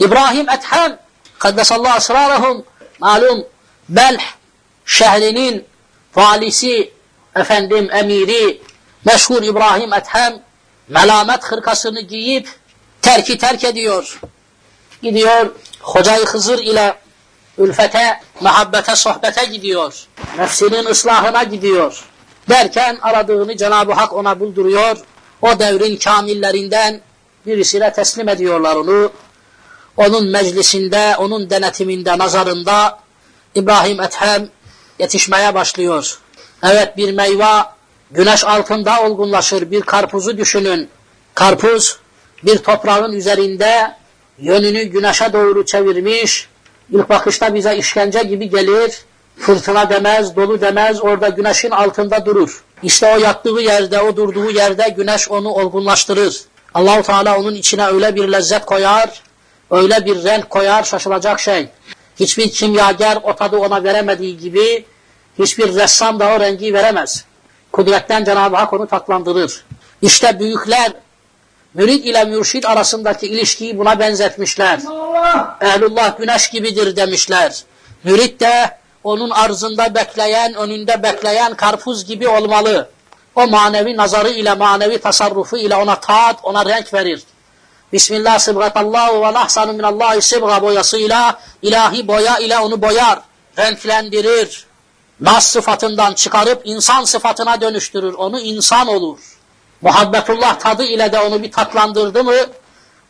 İbrahim Ethem Kaddesallahu esrarahum malum Belh şehrinin valisi efendim emiri meşhur İbrahim Ethem melamet hırkasını giyip terki terk ediyor. Gidiyor Hocayı Hızır ile ülfete, muhabbete, sohbete gidiyor. Nefsinin ıslahına gidiyor. Derken aradığını Cenab-ı Hak ona bulduruyor. O devrin kamillerinden birisine teslim ediyorlar onu. Onun meclisinde, onun denetiminde, nazarında İbrahim Ethem yetişmeye başlıyor. Evet bir meyve güneş altında olgunlaşır. Bir karpuzu düşünün. Karpuz bir toprağın üzerinde yönünü güneşe doğru çevirmiş. İlk bakışta bize işkence gibi gelir. Fırtına demez, dolu demez, orada güneşin altında durur. İşte o yattığı yerde, o durduğu yerde güneş onu olgunlaştırır. Allahu Teala onun içine öyle bir lezzet koyar, öyle bir renk koyar, şaşılacak şey. Hiçbir kimyager o tadı ona veremediği gibi, hiçbir ressam da o rengi veremez. Kudretten Cenab-ı Hak onu tatlandırır. İşte büyükler, mürid ile mürşid arasındaki ilişkiyi buna benzetmişler. Ehlullah güneş gibidir demişler. Mürid de onun arzında bekleyen, önünde bekleyen karpuz gibi olmalı. O manevi nazarı ile, manevi tasarrufu ile ona taat, ona renk verir. Bismillah sıbgatallahu ve lahsanu minallahi sıbga boyasıyla, ilahi boya ile onu boyar, renklendirir. Nas sıfatından çıkarıp insan sıfatına dönüştürür. Onu insan olur. Muhabbetullah tadı ile de onu bir tatlandırdı mı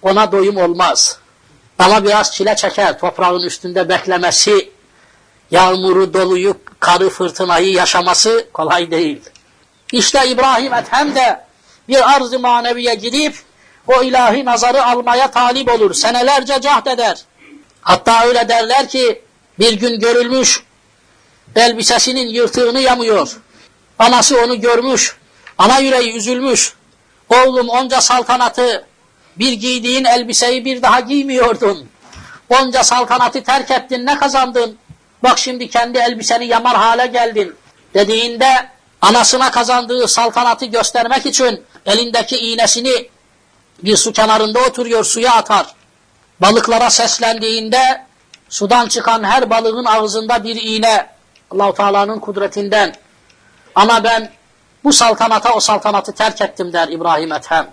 ona doyum olmaz. Ama biraz çile çeker. Toprağın üstünde beklemesi, yağmuru, doluyu, karı, fırtınayı yaşaması kolay değil. İşte İbrahim Ethem de bir arz-ı maneviye gidip o ilahi nazarı almaya talip olur. Senelerce cahd eder. Hatta öyle derler ki bir gün görülmüş elbisesinin yırtığını yamıyor. Anası onu görmüş. Ana yüreği üzülmüş. Oğlum onca saltanatı bir giydiğin elbiseyi bir daha giymiyordun. Onca saltanatı terk ettin ne kazandın? Bak şimdi kendi elbiseni yamar hale geldin. Dediğinde anasına kazandığı saltanatı göstermek için elindeki iğnesini bir su kenarında oturuyor suya atar. Balıklara seslendiğinde sudan çıkan her balığın ağzında bir iğne Allahu Teala'nın kudretinden. Ama ben bu saltanata o saltanatı terk ettim der İbrahim Ethem.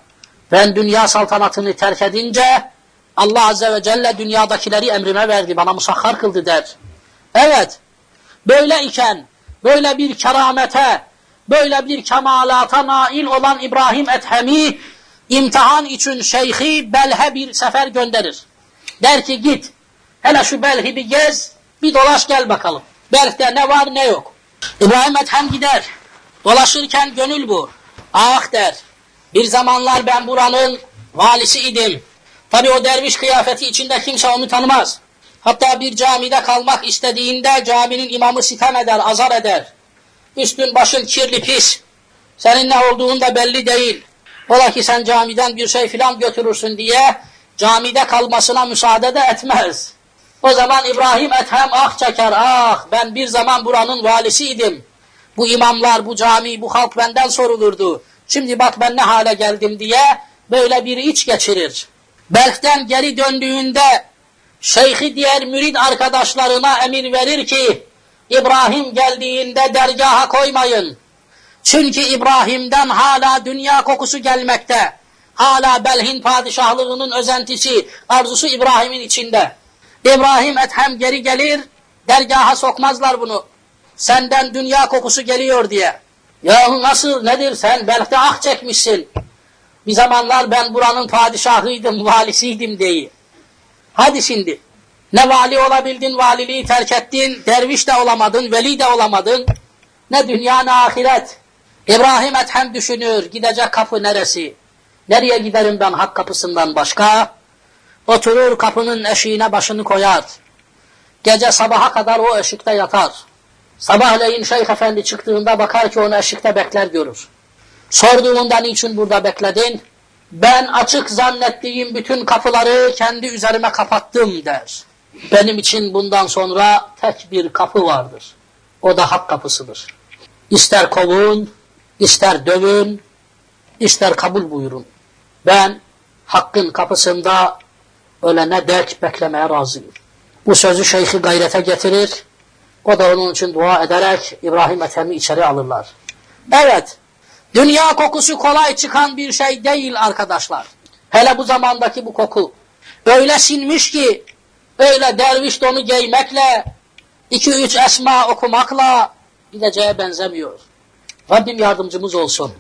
Ben dünya saltanatını terk edince Allah Azze ve Celle dünyadakileri emrime verdi, bana musahhar kıldı der. Evet, böyle iken, böyle bir keramete, böyle bir kemalata nail olan İbrahim Ethem'i imtihan için şeyhi Belhe bir sefer gönderir. Der ki git, hele şu Belh'i bir gez, bir dolaş gel bakalım. Belh'te ne var ne yok. İbrahim Ethem gider. Dolaşırken gönül bu. Ah der. Bir zamanlar ben buranın valisi idim. Tabi o derviş kıyafeti içinde kimse onu tanımaz. Hatta bir camide kalmak istediğinde caminin imamı sitem eder, azar eder. Üstün başın kirli pis. Senin ne olduğun da belli değil. Ola ki sen camiden bir şey filan götürürsün diye camide kalmasına müsaade de etmez. O zaman İbrahim Ethem ah çeker, ah ben bir zaman buranın valisiydim. Bu imamlar, bu cami, bu halk benden sorulurdu. Şimdi bak ben ne hale geldim diye böyle bir iç geçirir. Belk'ten geri döndüğünde şeyhi diğer mürid arkadaşlarına emir verir ki İbrahim geldiğinde dergaha koymayın. Çünkü İbrahim'den hala dünya kokusu gelmekte. Hala Belhin padişahlığının özentisi, arzusu İbrahim'in içinde. İbrahim Ethem geri gelir, dergaha sokmazlar bunu. Senden dünya kokusu geliyor diye. Yahu nasıl nedir sen belki ah çekmişsin. Bir zamanlar ben buranın padişahıydım, valisiydim deyi. Hadi şimdi. Ne vali olabildin, valiliği terk ettin, derviş de olamadın, veli de olamadın. Ne dünya ne ahiret. İbrahim Ethem düşünür, gidecek kapı neresi? Nereye giderim ben hak kapısından başka? Oturur kapının eşiğine başını koyar. Gece sabaha kadar o eşikte yatar. Sabahleyin Şeyh Efendi çıktığında bakar ki onu eşikte bekler görür. Sorduğunda niçin burada bekledin? Ben açık zannettiğim bütün kapıları kendi üzerime kapattım der. Benim için bundan sonra tek bir kapı vardır. O da hak kapısıdır. İster kovun, ister dövün, ister kabul buyurun. Ben hakkın kapısında ölene dek beklemeye razıyım. Bu sözü şeyhi gayrete getirir. O da onun için dua ederek İbrahim Ethem'i içeri alırlar. Evet, dünya kokusu kolay çıkan bir şey değil arkadaşlar. Hele bu zamandaki bu koku. Öyle sinmiş ki, öyle derviş donu giymekle, iki üç esma okumakla gideceğe benzemiyor. Rabbim yardımcımız olsun.